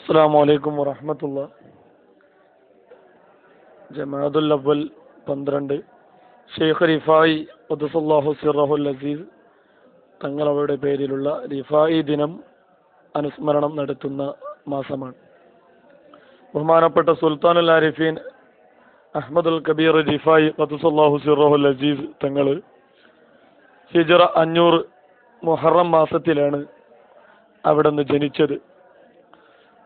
അസ്സാം വലൈക്കും വറഹമത്തുള്ള. ജമാഅത്തുൽ അവൽ പന്ത്രണ്ട്. ഷെയ്ഖ് റിഫായി ഉദ്സല്ലാഹു സിറഹുൽ അസീസ് തങ്ങളവരുടെ പേരിലുള്ള റിഫായി ദിനം അനുസ്മരണം നടത്തുന്ന മാസമാണ്. ബഹുമാനപ്പെട്ട സുൽത്താനുൽ ആരിഫീൻ അഹമ്മദുൽ കബീർ റിഫായി ഖദ്സല്ലാഹു സിറഹുൽ അസീസ് തങ്ങൾ ഹിജറ അഞ്ഞൂറ് മുഹറം മാസത്തിലാണ് അവിടെ നിന്ന് ജനിച്ചത്.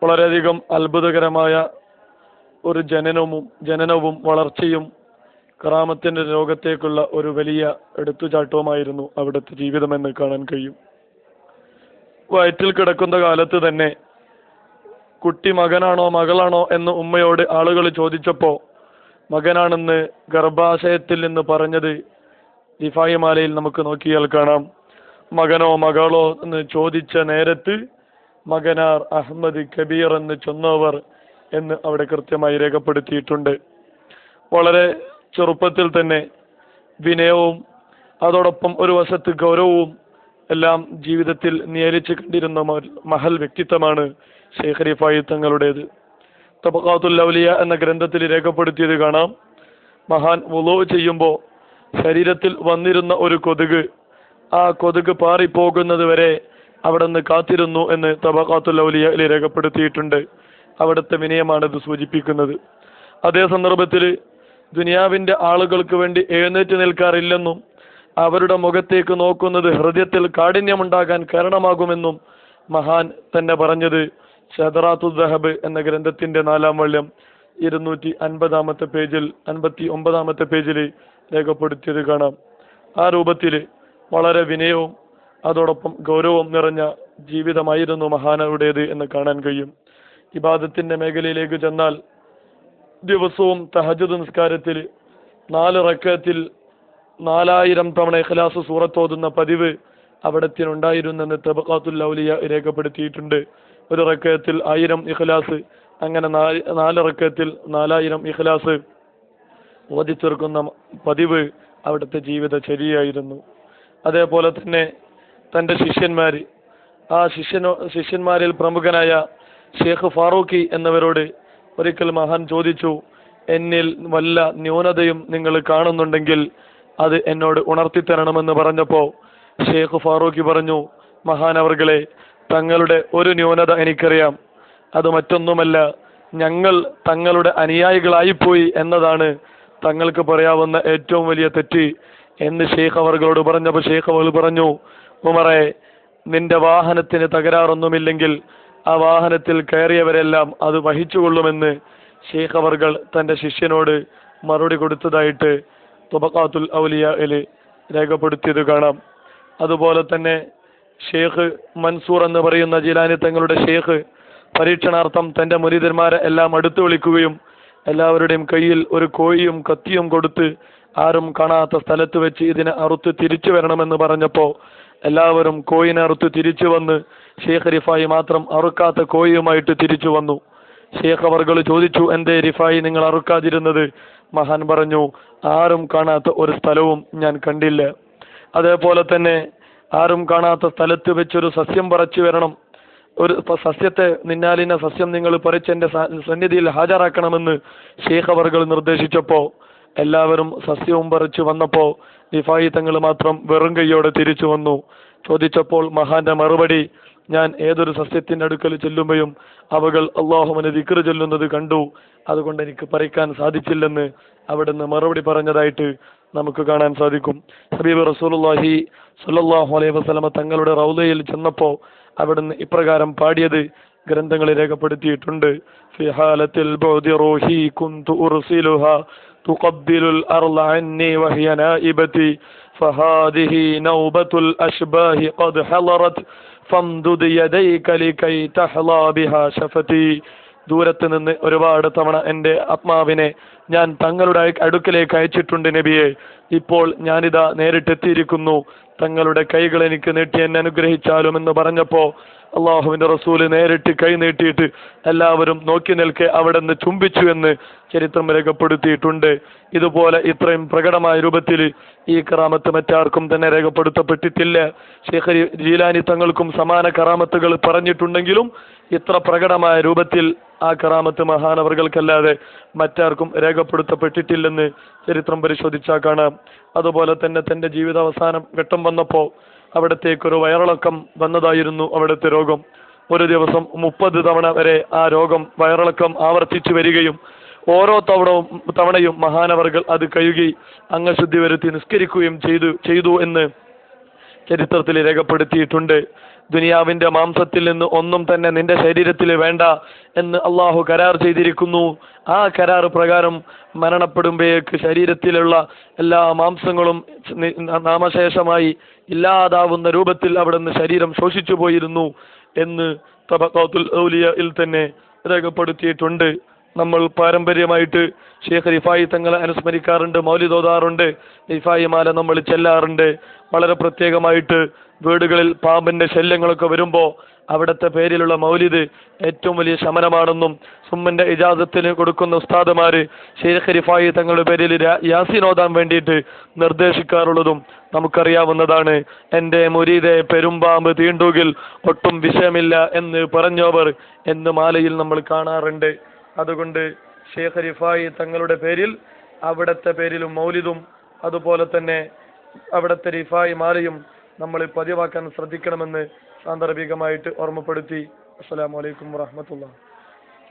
വളരെയധികം അത്ഭുതകരമായ ഒരു ജനനവും ജനനവും വളർച്ചയും കറാമത്തിന്റെ രോഗത്തേക്കുള്ള ഒരു വലിയ എടുത്തുചാട്ടവുമായിരുന്നു അവിടുത്തെ ജീവിതമെന്ന് കാണാൻ കഴിയും. വയറ്റിൽ കിടക്കുന്ന കാലത്ത് തന്നെ കുട്ടി മകനാണോ മകളാണോ എന്ന് ഉമ്മയോട് ആളുകൾ ചോദിച്ചപ്പോ മകനാണെന്ന് ഗർഭാശയത്തിൽ നിന്ന് പറഞ്ഞത് ദിഫായി മാലയിൽ നമുക്ക് നോക്കിയാൽ കാണാം. മകനോ മകളോ എന്ന് ചോദിച്ച നേരത്ത് മകനാർ അഹമ്മദ് കബീർ എന്ന് ചൊന്നവർ എന്ന് അവിടെ കൃത്യമായി രേഖപ്പെടുത്തിയിട്ടുണ്ട്. വളരെ ചെറുപ്പത്തിൽ തന്നെ വിനയവും അതോടൊപ്പം ഒരു വശത്ത് ഗൗരവവും എല്ലാം ജീവിതത്തിൽ നിയലിച്ചു കണ്ടിരുന്ന മഹൽ വ്യക്തിത്വമാണ് ഷെയ്ഖ് റിഫായി തങ്ങളുടേത്. തബക്കാത്തുൽ ലൗലിയ എന്ന ഗ്രന്ഥത്തിൽ രേഖപ്പെടുത്തിയത് കാണാം. മഹാൻ വുളു ചെയ്യുമ്പോൾ ശരീരത്തിൽ വന്നിരുന്ന ഒരു കൊതുക് ആ കൊതുക് പാറിപ്പോകുന്നത് വരെ അവിടെ നിന്ന് കാത്തിരുന്നു എന്ന് തബാഖാത്തുൽ ലൗലിയയിൽ രേഖപ്പെടുത്തിയിട്ടുണ്ട്. അവിടുത്തെ വിനയമാണ് ഇത് സൂചിപ്പിക്കുന്നത്. അതേ സന്ദർഭത്തിൽ ദുനിയാവിന്റെ ആളുകൾക്ക് വേണ്ടി എഴുന്നേറ്റ് നിൽക്കാറില്ലെന്നും അവരുടെ മുഖത്തേക്ക് നോക്കുന്നത് ഹൃദയത്തിൽ കാഠിന്യമുണ്ടാകാൻ കാരണമാകുമെന്നും മഹാൻ തന്നെ പറഞ്ഞത്. ഷദറാത്തു ദഹബ് എന്ന ഗ്രന്ഥത്തിന്റെ നാലാം വള്യം ഇരുന്നൂറ്റി അൻപതാമത്തെ പേജിൽ അൻപത്തി ഒമ്പതാമത്തെ പേജിൽ രേഖപ്പെടുത്തിയത് കാണാം. ആ രൂപത്തിൽ വളരെ വിനയവും അതോടൊപ്പം ഗൗരവം നിറഞ്ഞ ജീവിതമായിരുന്നു മഹാനയുടേത് എന്ന് കാണാൻ കഴിയും. ഇബാദത്തിന്റെ മേഖലയിലേക്ക് ചെന്നാൽ ദിവസവും തഹജദ് നിസ്കാരത്തിൽ നാല് റക്കത്തിൽ നാലായിരം തവണ ഇഖലാസ് സൂറത്തോതുന്ന പതിവ് അവിടത്തിനുണ്ടായിരുന്നെന്ന് തബക്കാത്തുൽ ഔലിയ രേഖപ്പെടുത്തിയിട്ടുണ്ട്. ഒരു റക്കത്തിൽ ആയിരം ഇഖലാസ് അങ്ങനെ നാല് റക്കത്തിൽ നാലായിരം ഇഖലാസ് ഓതി പതിവ് അവിടുത്തെ ജീവിത ചര്യയായിരുന്നു അതേപോലെ തന്നെ തന്റെ ശിഷ്യന്മാർ ആ ശിഷ്യനോ ശിഷ്യന്മാരിൽ പ്രമുഖനായ ഷേഖ് ഫാറൂഖി എന്നവരോട് ഒരിക്കൽ മഹാൻ ചോദിച്ചു എന്നിൽ വല്ല ന്യൂനതയും നിങ്ങൾ കാണുന്നുണ്ടെങ്കിൽ അത് എന്നോട് ഉണർത്തി തരണമെന്ന് പറഞ്ഞപ്പോൾ ഷേഖ് ഫാറൂഖി പറഞ്ഞു മഹാനവർകളെ തങ്ങളുടെ ഒരു ന്യൂനത എനിക്കറിയാം. അത് മറ്റൊന്നുമല്ല ഞങ്ങൾ തങ്ങളുടെ അനുയായികളായിപ്പോയി എന്നതാണ് തങ്ങൾക്ക് പറയാവുന്ന ഏറ്റവും വലിയ തെറ്റ് എന്ന് ഷേഖ് അവർകളോട് പറഞ്ഞപ്പോൾ ഷേഖ് അവർ പറഞ്ഞു ഉമറെ നിന്റെ വാഹനത്തിന് തകരാറൊന്നുമില്ലെങ്കിൽ ആ വാഹനത്തിൽ കയറിയവരെല്ലാം അത് വഹിച്ചുകൊള്ളുമെന്ന് ഷെയ്ഖ് അവർകൾ തന്റെ ശിഷ്യനോട് മറുപടി കൊടുത്തതായിട്ട് തുബക്കാത്തുൽ ഔലിയയിൽ രേഖപ്പെടുത്തിയത് കാണാം. അതുപോലെ തന്നെ ഷെയ്ഖ് മൻസൂർ എന്ന് പറയുന്ന ജിലാനി തങ്ങളുടെ ഷെയ്ഖ് പരീക്ഷണാർത്ഥം തന്റെ മുരീതന്മാരെ എല്ലാം അടുത്തു വിളിക്കുകയും എല്ലാവരുടെയും കയ്യിൽ ഒരു കോഴിയും കത്തിയും കൊടുത്ത് ആരും കാണാത്ത സ്ഥലത്ത് വെച്ച് ഇതിനെ അറുത്ത് തിരിച്ചു വരണമെന്ന് പറഞ്ഞപ്പോ എല്ലാവരും കോയിനെ അറുത്ത് തിരിച്ചു വന്ന് ഷെയ്ഖ് റിഫായി മാത്രം അറുക്കാത്ത കോയിയുമായിട്ട് തിരിച്ചു വന്നു. ഷെയ്ഖ് അവർകൾ ചോദിച്ചു എന്തേ റിഫായി നിങ്ങൾ അറുക്കാതിരുന്നത്? മഹാൻ പറഞ്ഞു ആരും കാണാത്ത ഒരു സ്ഥലവും ഞാൻ കണ്ടില്ല. അതേപോലെ തന്നെ ആരും കാണാത്ത സ്ഥലത്ത് വെച്ചൊരു സസ്യം പറച്ചു വരണം. ഒരു സസ്യത്തെ നിന്നാലിന സസ്യം നിങ്ങൾ പറിച്ച് എന്റെ സന്നിധിയിൽ ഹാജരാക്കണമെന്ന് ഷെയ്ഖ് അവർകൾ നിർദ്ദേശിച്ചപ്പോ എല്ലാവരും സസ്യവും പറിച്ചു വന്നപ്പോ നിഫായി തങ്ങൾ മാത്രം വെറും കൈയോടെ തിരിച്ചു വന്നു. ചോദിച്ചപ്പോൾ മഹാന്റെ മറുപടി ഞാൻ ഏതൊരു സസ്യത്തിന്റെ അടുക്കൽ ചെല്ലുമ്പോഴും അവകൾ അള്ളാഹുവിനെ ദിക്റ് ചൊല്ലുന്നത് കണ്ടു. അതുകൊണ്ട് എനിക്ക് പറിക്കാൻ സാധിച്ചില്ലെന്ന് അവിടുന്ന് മറുപടി പറഞ്ഞതായിട്ട് നമുക്ക് കാണാൻ സാധിക്കും. ഹബീബ് റസൂലുള്ളാഹി സുല്ലാഹു അലൈഹി വസ്ലമ തങ്ങളുടെ റൗലയിൽ ചെന്നപ്പോ അവിടുന്ന് ഇപ്രകാരം പാടിയത് ഗ്രന്ഥങ്ങളിൽ രേഖപ്പെടുത്തിയിട്ടുണ്ട്. حالة البعد روحي كنت أرسلها تقبل الأرض عني وهي نائبتي فهذه نوبة الأشباه قد حضرت فامدد يديك لكي تحظى بها شفتي ദൂരത്ത് നിന്ന് ഒരുപാട് തവണ എൻ്റെ ആത്മാവിനെ ഞാൻ തങ്ങളുടെ അടുക്കലേക്ക് അയച്ചിട്ടുണ്ട് നബിയെ ഇപ്പോൾ ഞാനിതാ നേരിട്ടെത്തിയിരിക്കുന്നു തങ്ങളുടെ കൈകൾ എനിക്ക് നീട്ടി എന്നെ അനുഗ്രഹിച്ചാലും എന്ന് പറഞ്ഞപ്പോ അള്ളാഹുവിന്റെ റസൂൽ നേരിട്ട് കൈനീട്ടിയിട്ട് എല്ലാവരും നോക്കി നിൽക്കെ അവിടെ നിന്ന് ചുംബിച്ചു എന്ന് ചരിത്രം രേഖപ്പെടുത്തിയിട്ടുണ്ട്. ഇതുപോലെ ഇത്രയും പ്രകടമായ രൂപത്തിൽ ഈ കറാമത്ത് മറ്റാർക്കും തന്നെ രേഖപ്പെടുത്തപ്പെട്ടിട്ടില്ല. ഷെയ്ഖ് ജീലാനി തങ്ങൾക്കും സമാന കറാമത്തുകൾ പറഞ്ഞിട്ടുണ്ടെങ്കിലും ഇത്ര പ്രകടമായ രൂപത്തിൽ ആ കറാമത്ത് മഹാനവറുകൾക്കല്ലാതെ മറ്റാർക്കും രേഖപ്പെടുത്തപ്പെട്ടിട്ടില്ലെന്ന് ചരിത്രം പരിശോധിച്ചാൽ കാണാം. അതുപോലെ തന്നെ തന്റെ ജീവിതാവസാനം ഘട്ടം വന്നപ്പോൾ അവിടത്തേക്കൊരു വയറിളക്കം വന്നതായിരുന്നു അവിടുത്തെ രോഗം. ഒരു ദിവസം മുപ്പത് തവണ വരെ ആ രോഗം വയറിളക്കം ആവർത്തിച്ചു വരികയും ഓരോ തവണവും തവണയും മഹാനവർകൾ അത് കഴുകി അംഗശുദ്ധി വരുത്തി നിസ്കരിക്കുകയും ചെയ്തു ചെയ്തു എന്ന് ചരിത്രത്തിൽ രേഖപ്പെടുത്തിയിട്ടുണ്ട്. ദുനിയാവിന്റെ മാംസത്തിൽ നിന്ന് ഒന്നും തന്നെ നിന്റെ ശരീരത്തിൽ വേണ്ട എന്ന് അള്ളാഹു കരാർ ചെയ്തിരിക്കുന്നു. ആ കരാർ പ്രകാരം മരണപ്പെടുമ്പോഴേക്ക് ശരീരത്തിലുള്ള എല്ലാ മാംസങ്ങളും നാമശേഷമായി ഇല്ലാതാവുന്ന രൂപത്തിൽ അവിടുന്ന് ശരീരം ശോഷിച്ചു പോയിരുന്നു എന്ന് തബക്കാത്തുൽ ഔലിയയിൽ തന്നെ രേഖപ്പെടുത്തിയിട്ടുണ്ട്. നമ്മൾ പാരമ്പര്യമായിട്ട് ഷേഖ് റിഫായി തങ്ങളെ അനുസ്മരിക്കാറുണ്ട് മൗലിതോതാറുണ്ട് റിഫായി മാല നമ്മൾ ചെല്ലാറുണ്ട്. വളരെ പ്രത്യേകമായിട്ട് വീടുകളിൽ പാമ്പിന്റെ ശല്യങ്ങളൊക്കെ വരുമ്പോൾ അവിടുത്തെ പേരിലുള്ള മൗലിദ് ഏറ്റവും വലിയ ശമനമാണെന്നും സുമ്മന്റെ ഇജാസത്തിന് കൊടുക്കുന്ന ഉസ്താദമാര് ഷെയ്ഖ് റിഫായി തങ്ങളുടെ പേരിൽ യാസിനോദാൻ വേണ്ടിയിട്ട് നിർദ്ദേശിക്കാറുള്ളതും നമുക്കറിയാവുന്നതാണ്. എന്റെ മുരീതെ പെരുമ്പാമ്പ് തീണ്ടുകിൽ ഒട്ടും വിഷയമില്ല എന്ന് പറഞ്ഞവർ എന്ന് മാലയിൽ നമ്മൾ കാണാറുണ്ട്. അതുകൊണ്ട് ഷെയ്ഖ് റിഫായി തങ്ങളുടെ പേരിൽ അവിടുത്തെ പേരിലും മൗലിദും അതുപോലെ തന്നെ അവിടുത്തെ റിഫായി മാലയും നമ്മൾ പതിവാക്കാൻ ശ്രദ്ധിക്കണമെന്ന് സാന്ദർഭികമായിട്ട് ഓർമ്മപ്പെടുത്തി. അലൈക്കും വറഹ്മത്തുള്ളാഹി.